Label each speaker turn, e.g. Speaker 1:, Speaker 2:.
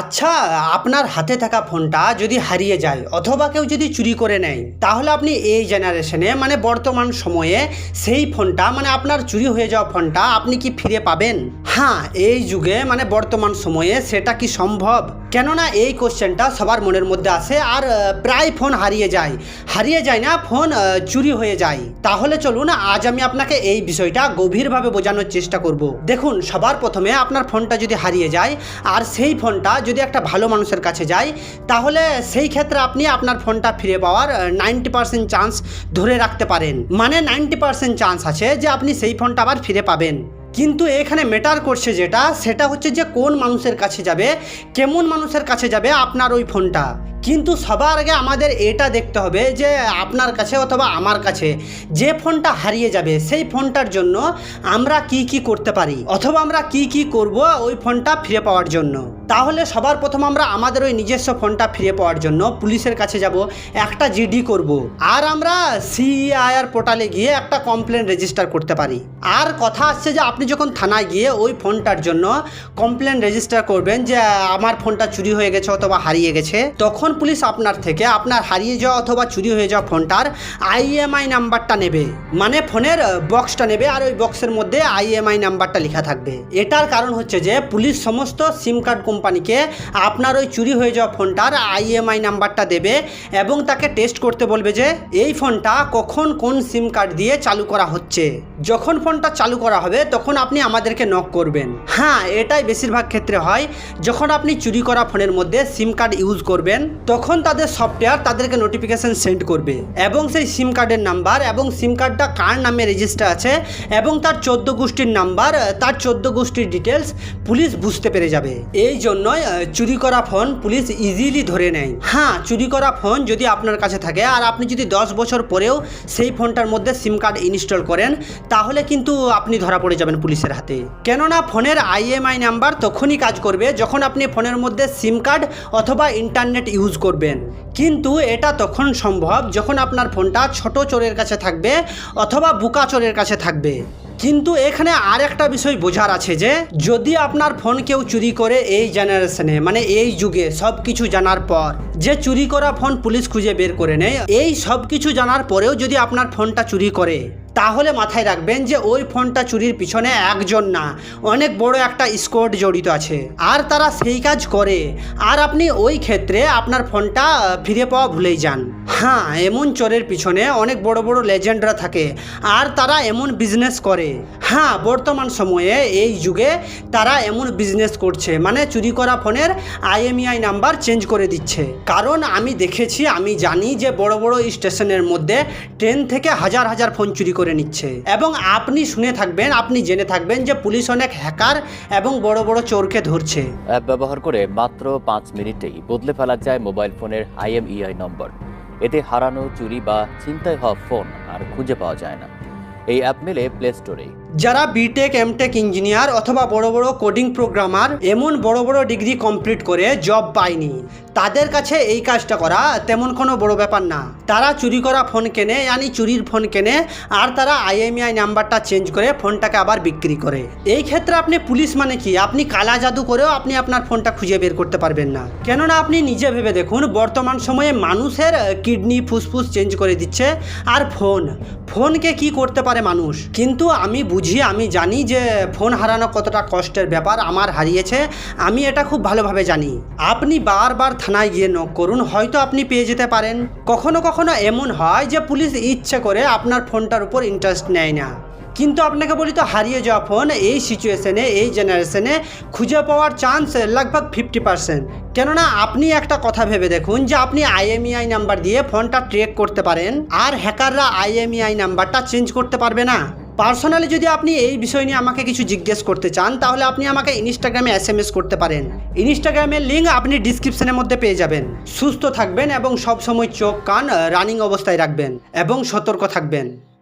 Speaker 1: আচ্ছা আপনার হাতে থাকা ফোনটা যদি হারিয়ে যায় অথবা কেউ যদি চুরি করে নেয়, তাহলে আপনি এই জেনারেশনে মানে বর্তমান সময়ে সেই ফোনটা মানে আপনার চুরি হয়ে যাওয়া ফোনটা আপনি কি ফিরে পাবেন? হ্যাঁ এই যুগে মানে বর্তমান সময়ে সেটা কি সম্ভব? কেননা এই কোশ্চেনটা সবার মনের মধ্যে আসে আর প্রায় ফোন হারিয়ে যায়। হারিয়ে যায় না, ফোন চুরি হয়ে যায়। তাহলে চলুন, আজ আমি আপনাকে এই বিষয়টা গভীরভাবে বোঝানোর চেষ্টা করব। দেখুন, সবার প্রথমে আপনার ফোনটা যদি হারিয়ে যায়, আর সেই ফোনটা যদি একটা ভালো মানুষের কাছে যায় তাহলে সেই ক্ষেত্রে আপনি আপনার ফোনটা ফিরে পাওয়ার নাইনটি পার্সেন্ট চান্স ধরে রাখতে পারেন। মানে নাইনটি পার্সেন্ট চান্স আছে যে আপনি সেই ফোনটা আবার ফিরে পাবেন। কিন্তু এখানে মেটার করছে যেটা, সেটা হচ্ছে যে কোন মানুষের কাছে যাবে, কেমন মানুষের কাছে যাবে আপনার ওই ফোনটা। কিন্তু সবার আগে আমাদের এটা দেখতে হবে যে আপনার কাছে অথবা আমার কাছে যে ফোনটা হারিয়ে যাবে, সেই ফোনটার জন্য আমরা কি কি করতে পারি? অথবা আমরা কি কি করব ওই ফোনটা ফিরে পাওয়ার জন্য? তাহলে সবার প্রথম আমরা আমাদের ওই নিজস্ব ফোনটা ফিরে পাওয়ার জন্য পুলিশের কাছে যাব, একটা জিডি করব। আর আমরা সিআইআর পোর্টালে গিয়ে একটা কমপ্লেন রেজিস্টার করতে পারি। আর কথা আসছে যে আপনি যখন থানায় গিয়ে ওই ফোনটার জন্য কমপ্লেন রেজিস্টার করবেন যে, আমার ফোনটা চুরি হয়ে গেছে অথবা হারিয়ে গেছে, তখন পুলিশ আপনার থেকে আপনার হারিয়ে যাওয়া অথবা চুরি হয়ে যাওয়া ফোনটার আইএমআই নাম্বারটা নেবে। মানে ফোনের বক্সটা নেবে আর ওই বক্সের মধ্যে আইএমআই নাম্বারটা লেখা থাকবে। এটার কারণ হচ্ছে যে পুলিশ সমস্ত সিম কার্ড কোম্পানিকে আপনার ওই চুরি হয়ে যাওয়া ফোনটার আইএমআই নাম্বারটা দেবে এবং তাকে টেস্ট করতে বলবে যে এই ফোনটা কখন কোন সিম কার্ড দিয়ে চালু করা হচ্ছে। যখন ফোনটা চালু করা হবে, তখন আপনি আমাদেরকে নক করবেন। হ্যাঁ এটাই বেশিরভাগ ক্ষেত্রে হয়। যখন আপনি চুরি করা ফোনের মধ্যে সিম কার্ড ইউজ করবেন, তখন তাদের সফটওয়্যার তাদেরকে নোটিফিকেশন সেন্ড করবে এবং সেই সিম কার্ডের নাম্বার এবং সিম কার্ডটা কার নামে রেজিস্টার আছে এবং তার চোদ্দ গোষ্ঠীর নাম্বার তার চোদ্দ গোষ্ঠীর ডিটেলস পুলিশ বুঝতে পেরে যাবে। এই জন্যই চুরি করা ফোন পুলিশ ইজিলি ধরে নেয়। হ্যাঁ চুরি করা ফোন যদি আপনার কাছে থাকে আর আপনি যদি দশ বছর পরেও সেই ফোনটার মধ্যে সিম কার্ড ইনস্টল করেন তাহলে কিন্তু আপনি ধরা পড়ে যাবেন পুলিশের হাতে। কেননা ফোনের আইএমআই নাম্বার তখনই কাজ করবে যখন আপনি ফোনের মধ্যে সিম কার্ড অথবা ইন্টারনেট ইউজ করবেন। কিন্তু এটা তখন সম্ভব যখন আপনার ফোনটা ছোট চোরের কাছে থাকবে অথবা বুকা চোরের কাছে থাকবে। কিন্তু এখানে আর একটা বিষয় বোঝার আছে যে, যদি আপনার ফোন কেউ চুরি করে এই জেনারেশনে মানে এই যুগে সব কিছু জানার পর, যে চুরি করা ফোন পুলিশ খুঁজে বের করে নেয়, এই সব কিছু জানার পরেও যদি আপনার ফোনটা চুরি করে তাহলে মাথায় রাখবেন যে ওই ফোনটা চুরির পিছনে একজন না, অনেক বড় একটা স্কোয়াড জড়িত আছে। আর তারা সেই কাজ করে। আর আপনি ওই ক্ষেত্রে আপনার ফোনটা ফিরে পাওয়া ভুলেই যান। হ্যাঁ এমন চোরের পিছনে অনেক বড় বড় লেজেন্ডরা থাকে। আর তারা এমন বিজনেস করে। হ্যাঁ বর্তমান সময়ে এই যুগে তারা এমন বিজনেস করছে। মানে চুরি করা ফোনের আইএমইআই নাম্বার চেঞ্জ করে দিচ্ছে। কারণ আমি দেখেছি, আমি জানি যে বড় বড় স্টেশনের মধ্যে ট্রেন থেকে হাজার হাজার ফোন চুরি করে নিচ্ছে। এবং আপনি শুনে থাকবেন, আপনি জেনে থাকবেন যে পুলিশ অনেক হ্যাকার এবং বড় বড় চোরকে ধরছে।
Speaker 2: অ্যাপ ব্যবহার করে মাত্র পাঁচ মিনিটেই বদলে ফেলা যায় মোবাইল ফোনের আইএমইআই নম্বর এতে হারানো, চুরি বা ছিনতাই হওয়া ফোন আর খুঁজে পাওয়া যায় না। এই অ্যাপ মেলে প্লে স্টোরে
Speaker 1: যারা বিটেক এমটেক ইঞ্জিনিয়ার অথবা বড় বড় কোডিং প্রোগ্রামার এমন বড় বড় ডিগ্রি কমপ্লিট করে জব পায়নি, তাদের কাছে এই কাজটা করা তেমন কোনো বড় ব্যাপার না। তারা চুরি করা ফোন কেনে, ইয়ানি চুরির ফোন কেনে, আর তারা আইএমআই নাম্বারটা চেঞ্জ করে ফোনটাকে আবার বিক্রি করে। এই ক্ষেত্রে আপনি পুলিশ মানে কি? আপনি কালা জাদু করেও আপনি আপনার ফোনটা খুঁজে বের করতে পারবেন না। কেননা আপনি নিজে ভেবে দেখুন, বর্তমান সময়ে মানুষের কিডনি ফুসফুস চেঞ্জ করে দিচ্ছে, আর ফোন। ফোনকে কি করতে পারে মানুষ? কিন্তু আমি বুঝি, আমি জানি যে ফোন হারানো কতটা কষ্টের ব্যাপার, আমার হারিয়েছে, আমি এটা খুব ভালোভাবে জানি। আপনি বারবার থানায় গিয়ে নক করুন, হয়তো আপনি পেয়ে যেতে পারেন। কখনো কখনো এমন হয় যে পুলিশ ইচ্ছে করে আপনার ফোনটার উপর ইন্টারেস্ট নেয় না? কিন্তু আপনাকে বলি তো, হারিয়ে যাওয়া ফোন এই সিচুয়েশনে এই জেনারেশনে খুঁজে পাওয়ার চান্স লগভগ ফিফটি পার্সেন্ট কেননা আপনি একটা কথা ভেবে দেখুন যে, আপনি আইএমইআই নাম্বার দিয়ে ফোনটা ট্রেক করতে পারেন, আর হ্যাকাররা আইএমইআই নাম্বারটা চেঞ্জ করতে পারবে না। পার্সোনালি যদি আপনি এই বিষয় নিয়ে আমাকে কিছু জিজ্ঞেস করতে চান, তাহলে আপনি আমাকে ইনস্টাগ্রামে এস করতে পারেন। ইনস্টাগ্রামের লিঙ্ক আপনি ডিসক্রিপশনের মধ্যে পেয়ে যাবেন। সুস্থ থাকবেন এবং সবসময় চোখ কান রানিং অবস্থায় রাখবেন এবং সতর্ক থাকবেন।